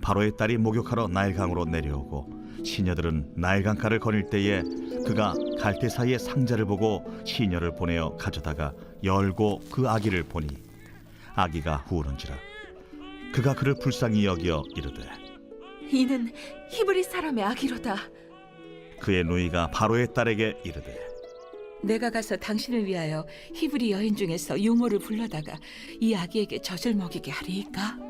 바로의 딸이 목욕하러 나일강으로 내려오고 시녀들은 나일강가를 거닐 때에 그가 갈대 사이에 상자를 보고 시녀를 보내어 가져다가 열고 그 아기를 보니 아기가 후우는지라 그가 그를 불쌍히 여겨 이르되 이는 히브리 사람의 아기로다. 그의 누이가 바로의 딸에게 이르되 내가 가서 당신을 위하여 히브리 여인 중에서 유모를 불러다가 이 아기에게 젖을 먹이게 하리이까?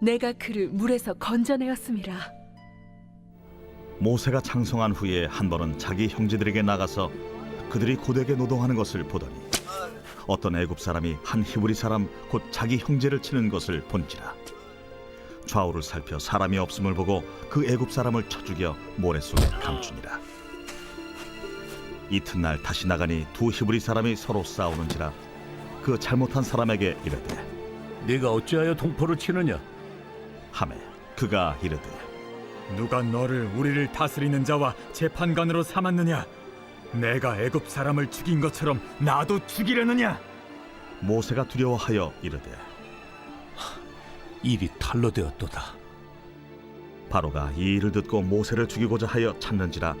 내가 그를 물에서 건져내었음이라. 모세가 장성한 후에 한 번은 자기 형제들에게 나가서 그들이 고되게 노동하는 것을 보더니 어떤 애굽 사람이 한 히브리 사람 곧 자기 형제를 치는 것을 본지라 좌우를 살펴 사람이 없음을 보고 그 애굽 사람을 쳐 죽여 모래 속에 감추니라 이튿날 다시 나가니 두 히브리 사람이 서로 싸우는지라 그 잘못한 사람에게 이르되 네가 어찌하여 동포를 치느냐? 하매 그가 이르되 누가 너를 우리를 다스리는 자와 재판관으로 삼았느냐? 내가 애굽 사람을 죽인 것처럼 나도 죽이려느냐? 모세가 두려워하여 이르되 일이 탈로 되었도다. 바로가 이 일을 듣고 모세를 죽이고자 하여 찾는지라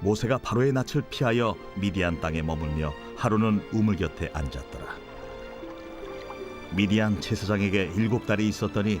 모세가 바로의 낯을 피하여 미디안 땅에 머물며 하루는 우물 곁에 앉았더라 미디안 제사장에게 일곱 딸이 있었더니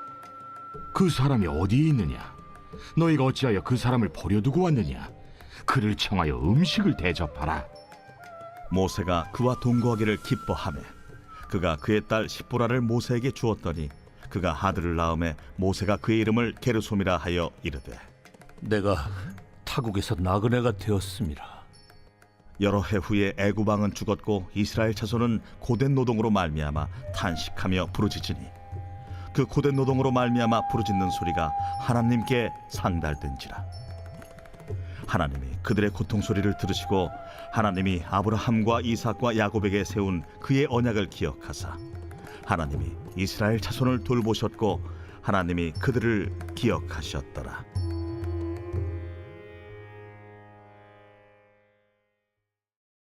그 사람이 어디에 있느냐? 너희가 어찌하여 그 사람을 버려두고 왔느냐? 그를 청하여 음식을 대접하라. 모세가 그와 동거하기를 기뻐하며 그가 그의 딸 십보라를 모세에게 주었더니 그가 아들을 낳음에 모세가 그의 이름을 게르솜이라 하여 이르되 내가 타국에서 나그네가 되었습니다. 여러 해 후에 애굽 왕은 죽었고 이스라엘 자손은 고된 노동으로 말미암아 탄식하며 부르짖으니 그 고된 노동으로 말미암아 부르짖는 소리가 하나님께 상달된지라. 하나님이 그들의 고통 소리를 들으시고 하나님이 아브라함과 이삭과 야곱에게 세운 그의 언약을 기억하사 하나님이 이스라엘 자손을 돌보셨고 하나님이 그들을 기억하셨더라